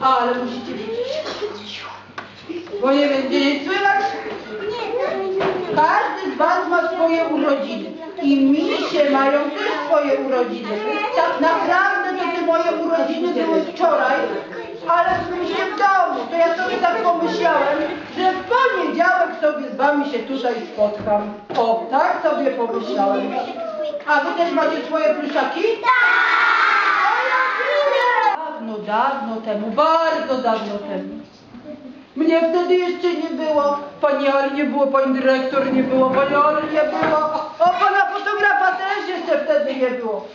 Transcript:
好，那么你就，我也问你，追了。Urodziny i misie mają też swoje urodziny. Tak naprawdę to te moje urodziny były wczoraj, ale byliśmy się w domu. To ja sobie tak pomyślałem, że w poniedziałek sobie z Wami się tutaj spotkam. O, tak sobie pomyślałem. A Wy też macie swoje pluszaki? Dawno, dawno temu, bardzo dawno temu. Mnie wtedy jeszcze nie było. Pani Ali nie było, pani dyrektor nie było, pani Ali nie Brasileira de Guedor.